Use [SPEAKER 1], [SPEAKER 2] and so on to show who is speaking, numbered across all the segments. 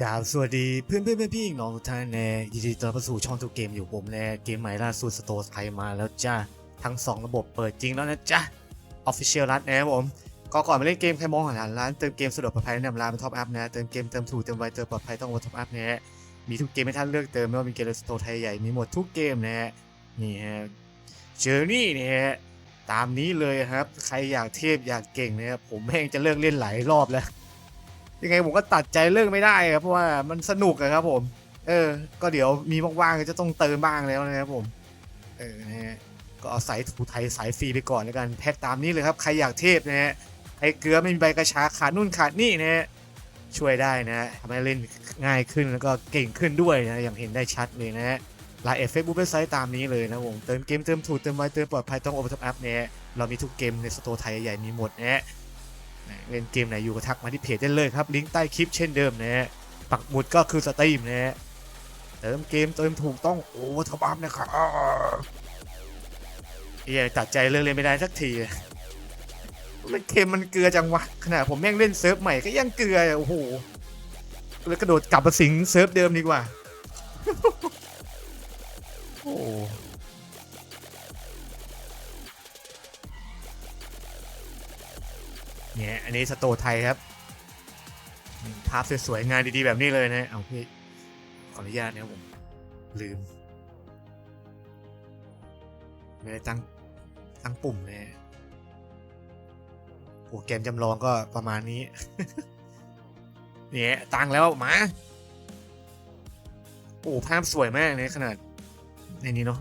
[SPEAKER 1] กราบสวัสดีเพื่อนเพื่อนเพี่น้องทุกท่านแน่ยินดีต้อนรับสู่ช่องทุกเกมอยู่ผมแน่เกมใหม่ล่าสุดสโตร์ไทยมาแล้วจ้าทั้ง 2 ระบบเปิดจริงแล้วนะจ๊ะ Official รัดนะครับผมก็ก่อนมาเล่นเกมใครมองหาร้านเติมเกมสะดวกปลอดภัยแนะนำร้านเป็นท็อปอัพนะเติมเกมเติมถูกเติมไวเติมปลอดภัยต้องโอท็อปอัพนะฮะมีทุกเกมให้ท่านเลือกเติมไม่ว่าเป็นเกมสโตร์ไทยใหญ่มีหมดทุกเกมนะฮะนี่ฮะเจอนี่เนี่ยฮะตามนี้เลยครับใครอยากเทพอยากเก่งนะครับผมแม่งจะเลิกเล่นหลายรอบแล้ว ยังไงผมก็ตัดใจเลิกไม่ได้ครับเพราะว่ามันสนุกอะครับผม เออ ก็เดี๋ยวมีว่างๆก็จะต้องเติมบ้างแล้วนะครับผม เออนะฮะก็เอาสายถูไทยสายฟรีไปก่อนแล้วกันแพ็กตามนี้เลยครับใครอยากเทพนะฮะใครเกลือไม่มีใบกระชาขาดนู่นขาดนี่นะฮะช่วยได้นะทำให้เล่นง่ายขึ้นแล้วก็เก่งขึ้นด้วยนะอย่างเห็นได้ชัดเลยนะฮะไลน์เอฟเฟซบุ๊กเว็บไซต์ตามนี้เลยนะผมเติมเกมเติมถูกเติมไวเติมปลอดภัยต้องโอเปอร์ท็อปอัพเนี่ยเรามีทุกเกมในสโตร์ไทยใหญ่มีหมดนะฮะ เล่นเกมไหนอยู่ก็ทักมาที่เพจได้เลยครับ ลิงก์ใต้คลิปเช่นเดิมนะฮะ ปักหมุดก็คือสตรีมนะฮะ เติมเกมเติมถูกต้องโอ้ท็อปอัพนะครับเฮียตัดใจเลิกเล่นไม่ได้สักทีมันเกมมันเกลือจังวะ ขนาดผมแม่งเล่นเซิร์ฟใหม่ก็ยังเกลือโอ้โหเลยกระโดดกลับมาสิงเซิร์ฟเดิมดีกว่า โอ้ เนี่ยอันนี้สโตไทยครับภาพสวยๆงานดีๆแบบนี้เลยนะเอาพี่ขออนุญาตนะผมลืมไม่ได้ตั้งตั้งปุ่มเลยโอ้เกมจำลองก็ประมาณนี้ เนี่ยตั้งแล้วมาโอ้ภาพสวยมากเลยขนาดในนี้เนาะ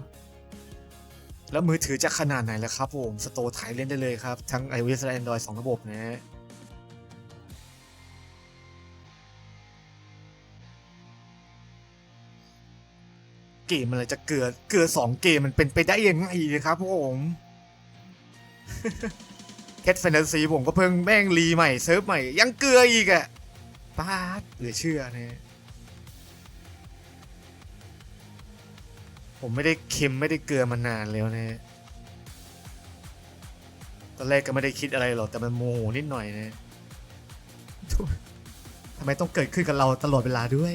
[SPEAKER 1] แล้วมือถือจะขนาดไหนล้วครับผมสโตร์ไทยเล่นได้เลยครับ ทั้ง iOS และ Android 2 ระบบนะเกมอะไรจะเกลือเกลือสองเกมมันเป็นไปได้ยังไงครับผมแคทแฟนตาซีผมก็เพิ่งแม่งรีใหม่เซิร์ฟใหม่ ยังเกลืออีกอะป้าเหลือเชื่อนะ ผมไม่ได้เค็มไม่ได้เกลือมานานแล้วนะตอนแรกก็ไม่ได้คิดอะไรหรอกแต่มันโมโหนิดหน่อยนะทำไมต้องเกิดขึ้นกับเราตลอดเวลาด้วย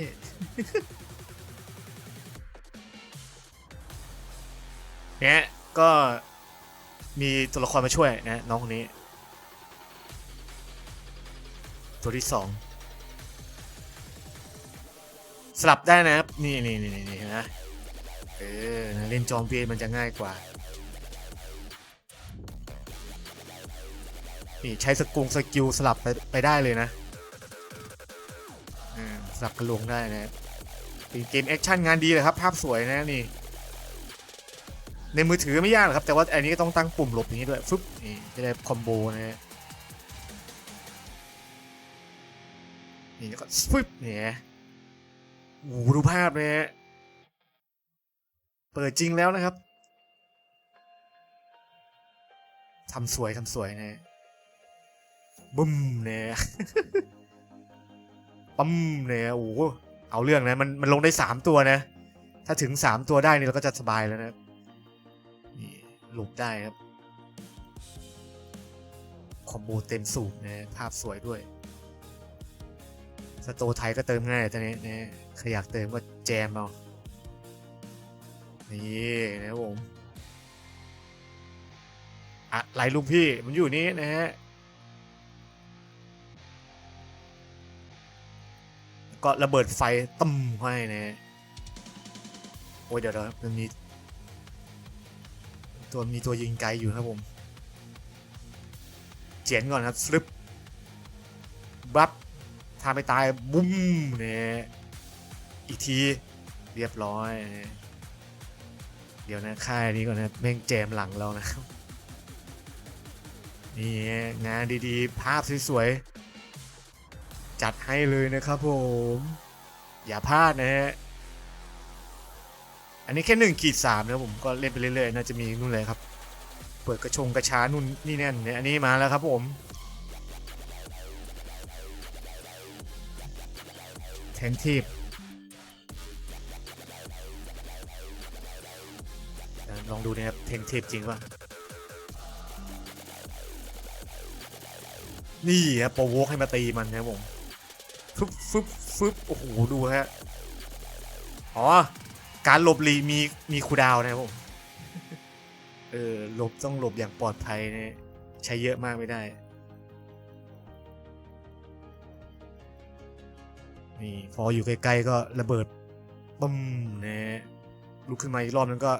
[SPEAKER 1] เนี่ยก็มีตัวละครมาช่วยนะน้องคนนี้ ตัวที่สองสลับได้นะครับ นี่นี่นี่นี่นไหม เออเล่นจอมเบียมันจะง่ายกว่า นี่ใช้สกุงสกิลสลับไปไปได้เลยนะสลับกระลวงได้นะเป็นเกมแอคชั่นงานดีเลยครับ ภาพสวยนะนี่ ในมือถือไม่ยากหรอกครับ แต่ว่าอันนี้ก็ต้องตั้งปุ่มหลบอย่างนี้ด้วยฟึบนี่จะได้คอมโบนะฮะนี่แล้วก็ฟึบเนี่ยโอ้โหดูภาพเลยฮะ เปิดจริงแล้วนะครับทำสวยทำสวยนะบึ้มเนี่ยปั๊มเนี่ยโอ้โหเอาเรื่องนะมันมันลงได้สามตัวนะ ถ้าถึงสามตัวได้นี่เราก็จะสบายแล้วนะนี่หลบได้ครับคอมโบเต็มสูบนะภาพสวยด้วย สโตไทยก็เติมง่ายตอนนี้นะใครอยากเติมก็แจมเอา นี่นะครับผมอะไรลุงพี่มันอยู่นี่นะฮะก็ระเบิดไฟตึมให้นะฮะโอ้ยเดี๋ยวเดี๋ยวมันมีตัวมีตัวยิงไกลอยู่ครับผม เจียนก่อนครับสลิปบัฟทาไม่ตายบุ้มเนี่ยอีกที เรียบร้อยนะ เดี๋ยวนะค่ายนี้ก่อนนะแม่งแจมหลังเรานะครับนี่งานดีๆ ภาพสวยๆ จัดให้เลยนะครับผม อย่าพลาดนะฮะ อันนี้แค่หนึ่งขีดสามนะผมก็เล่นไปเรื่อยๆ น่าจะมีนู่นเลยครับ เปิดกระชงกระช้านู่นนี่แน่นเนี่ยอันนี้มาแล้วครับผมแทนทีบ ลองดูนะครับเทงเทปจริงป่ะ นี่ครับโปรโวกให้มาตีมันนะผมฟึบฟึบฟึบโอ้โห ดูฮะ อ๋อ การหลบลีมีมีคูดาวน์นะครับผม เออหลบต้องหลบอย่างปลอดภัยนะใช้เยอะมากไม่ได้ นี่ พออยู่ใกล้ๆก็ระเบิดบึ้มนะลุกขึ้นมาอีกรอบนึงก็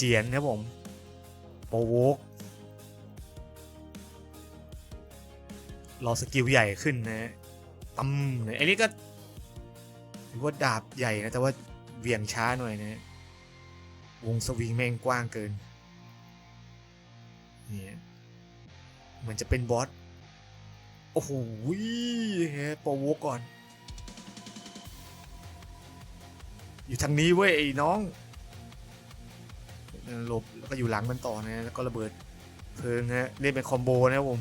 [SPEAKER 1] เจียนครับผมโปรโวกรอสกิลใหญ่ขึ้นนะฮะตั้มเนี่ยไอ้นี่ก็ถือว่าดาบใหญ่นะ แต่ว่าเวียงช้าหน่อยนะฮะวงสวิงแม่งกว้างเกินเนี่ยเหมือนจะเป็นบอส โอ้โหฮะโปรโวกก่อน อยู่ทางนี้เว้ยไอ้น้อง หลบแล้วก็อยู่หลังมันต่อนะแล้วก็ระเบิดเพลิงฮะเล่นเป็นคอมโบนะครับผม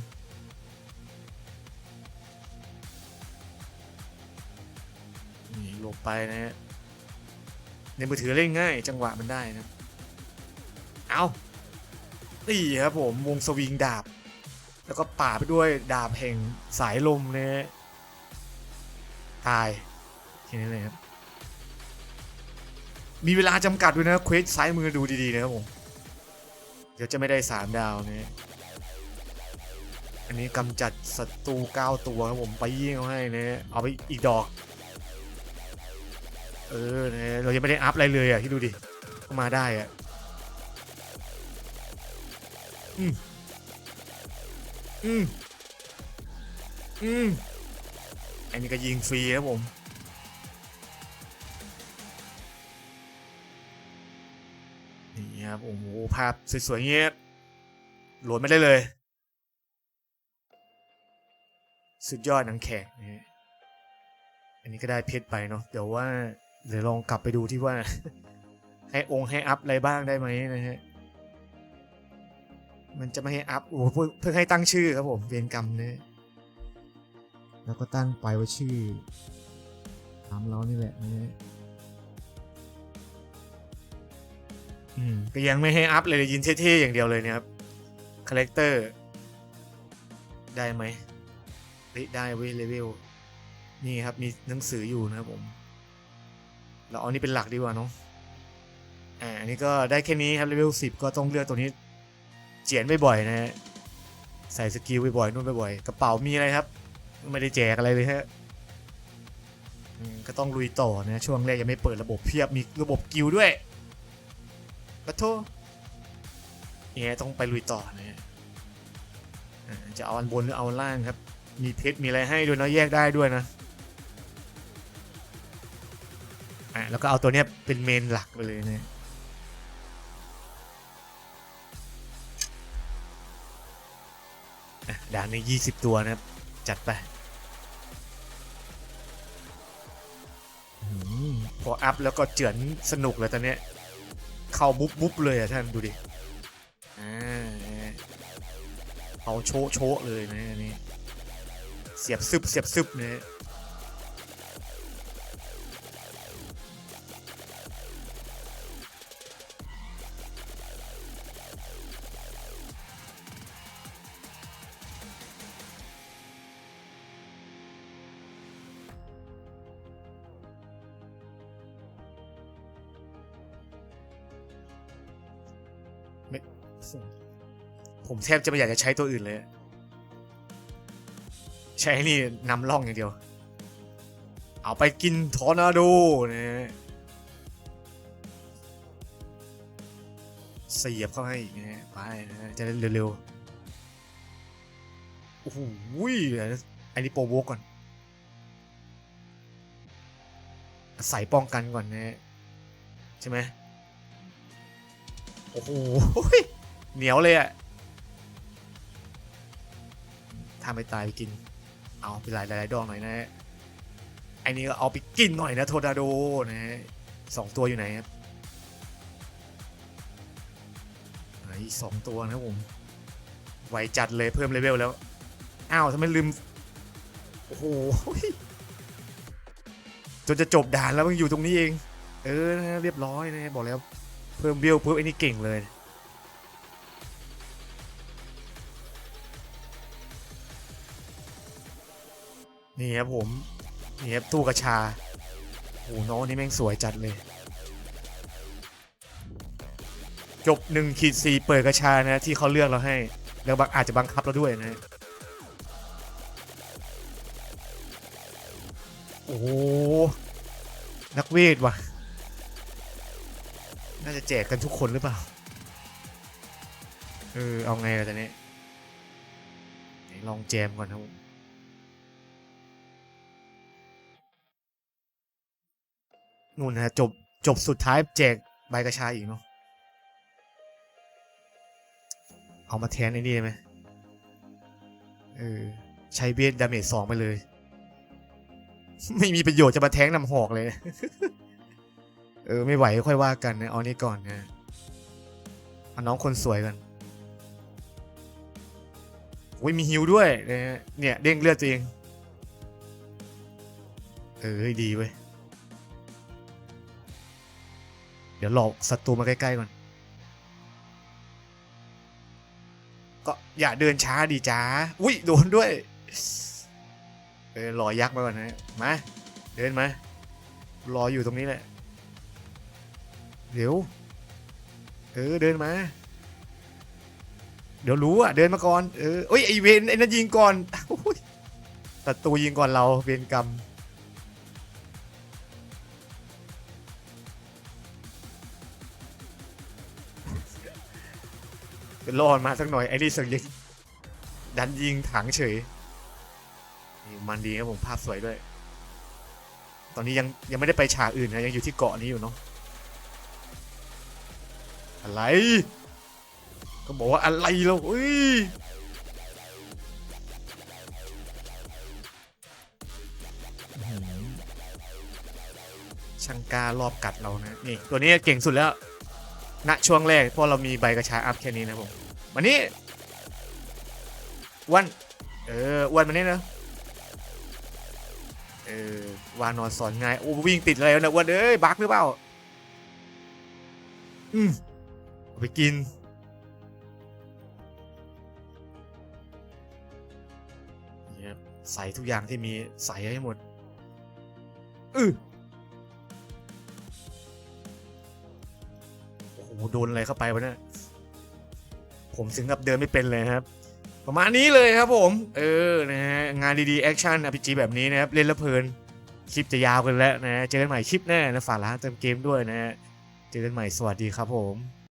[SPEAKER 1] นี่หลบไปนะฮะในมือถือเล่นง่าย จังหวะมันได้นะ เอานี่ครับผมวงสวิงดาบ แล้วก็ป่าไปด้วยดาบแห่งสายลมนะฮะตายแค่นี้เลยครับ มีเวลาจำกัดด้วยนะเควสซ้ายมือดูดีๆนะครับผม เดี๋ยวจะไม่ได้สามดาวนะฮะอันนี้กำจัดศัตรู9ตัวครับผมไปยิงเอาให้นะเอาไปอีกดอก เออนะเรายังไม่ได้อัพอะไรเลยอะที่ดูดิมาได้อะอืมอืมอืมอันนี้ก็ยิงฟรีครับผม นี่ครับโอ้โหภาพสวยๆเงี้ยโหลดไม่ได้เลย สุดยอดหนังแขกนะฮะอันนี้ก็ได้เพชรไปเนาะเดี๋ยวว่าเดี๋ยวลองกลับไปดูที่ว่า ให้องค์ให้อัพอะไรบ้างได้ไหมนะฮะมันจะไม่ให้อัพโอ้เพิ่งเพิ่งให้ตั้งชื่อครับผมเวรกรรมเนี่ย
[SPEAKER 2] แล้วก็ตั้งไปว่าชื่อตามเรานี่แหละนะ
[SPEAKER 1] ก็ยังไม่ให้อัพเลยยินเท่ๆอย่างเดียวเลยเนี่ยครับคาแรคเตอร์ได้ไหมได้เว้ยเลเวลนี่ครับมีหนังสืออยู่นะครับผมเราเอานี่เป็นหลักดีกว่าเนาะอ่าอันนี้ก็ได้แค่นี้ครับเลเวลสิบก็ต้องเลือกตัวนี้เจียนบ่อยๆนะฮะใส่สกิลบ่อยๆนู่นบ่อยๆกระเป๋ามีอะไรครับ ไม่ได้แจกอะไรเลยฮะก็ต้องลุยต่อนะช่วงแรกยังไม่เปิดระบบเพียบมีระบบกิลด้วย ปะโทเนี่ยต้องไปลุยต่อนะฮะจะเอาอันบนหรือเอาล่างครับ มีเพชรมีอะไรให้ด้วยนะแยกได้ด้วยนะอ่าแล้วก็เอาตัวเนี้ยเป็นเมนหลักไปเลยนะด่านในี้ยี่สิบตัวนะครับ จัดไปพออัพแล้วก็เจือนสนุกเลยตอนเนี้ย เข้าบุ๊บบุ๊บเลยอะท่านดูดิอ่าเอาโชะโชะเลยนะอันนี่เสียบซึบเสียบซึบเนี่ย ผมแทบจะไม่อยากจะใช้ตัวอื่นเลย ใช้นี่นำล่องอย่างเดียว เอาไปกินทอร์นาโดนะเสียบเข้าให้อีกนะฮะไปนะจะได้เร็วๆ โอ้โหอันนี้โปรโวกก่อน ใส่ป้องกันก่อนนะใช่ไหม อ้โหเหนียวเลยอะถ้าไม่ตายไปกิน เอาไปหลายหลายดอกหน่อยนะฮะไอ้นี่ก็เอาไปกินหน่อยนะโทดาโดนะฮะสองตัวอยู่ไหนครับไหนสองตัวนะผมไวจัดเลยเพิ่มเลเวลแล้ว อ้าวทำไมลืม โอ้โหจนจะจบด่านแล้วมันอยู่ตรงนี้เอง เออนะเรียบร้อยนะบอกแล้ว เพิ่มเบลเพิ่มไอ้นี่เก่งเลย นี่ครับผม นี่ครับตู้กระชาโอ้โน้องนี่แม่งสวยจัดเลย จบหนึ่งขีดสี่เปิดกระชานะที่เขาเลือกเราให้ แล้วบางอาจจะบังคับเราด้วยนะโอ้นักเวทว่ะ น่าจะแจกกันทุกคนหรือเปล่า เออ เอาไงล่ะตอนนี้ลองแจมก่อนครับนู่นนะฮะจบจบสุดท้ายแจกใบกระชาอีกเนาะเอามาแทนไอ้นี่ได้ไหมเออ ใช้เวทดาเมจสองไปเลย ไม่มีประโยชน์จะมาแทงนำหอกเลย เออไม่ไหวค่อยว่ากันนะเอานี่ก่อนนะเอาน้องคนสวยกันโอ้ยมีฮิวด้วยนะฮะเนี่ยเด้งเลือดตัวเองเออดีเว้ยเดี๋ยวหลอกศัตรูมาใกล้ๆก่อน ก็อย่าเดินช้าดีจ้า อุ้ยโดนด้วย เออรอยักษ์มาก่อนนะ มา เดินมา รออยู่ตรงนี้แหละ เดี๋ยว เออเดินมา เดี๋ยวรู้อะ เดินมาก่อน เออเอ้ยไอเวนไอ้นั่นยิงก่อนอุ๊ยศัตรูยิงก่อนเราเวรกรรมเป็นรอดมาสักหน่อยไอ้นี่สังยิงดันยิงถังเฉยมันดีครับผมภาพสวยด้วย ตอนนี้ยังยังไม่ได้ไปฉากอื่นนะยังอยู่ที่เกาะนี้อยู่เนาะ อะไร ก็บอกว่าอะไรแล้วเฮ้ยช่างกล้ารอบกัดเรานะนี่ตัวนี้เก่งสุดแล้วณช่วงแรกเพราะเรามีใบกระชาอัพแค่นี้นะผมวันนี้วันเออวันมานี่นะเออวานอนสอนง่ายโอ้วิ่งติดอะไรวนะวันเอ้ยบักหรือเปล่าอืมเอ ไปกิน ใส่ทุกอย่างที่มีใส่ให้หมดอือโอ้โหโดนอะไรเข้าไปวะเนี่ยผมถึงกับเดินไม่เป็นเลยครับ ประมาณนี้เลยครับผม เออนะฮะงานดีๆ แอคชั่นอ RPG แบบนี้นะครับ เล่นล้วเพลิน คลิปจะยาวกันแล้วนะฮะเจอกันใหม่คลิปหน้านะฝากร้านเติมเกมด้วยนะฮะ เจอกันใหม่สวัสดีครับผม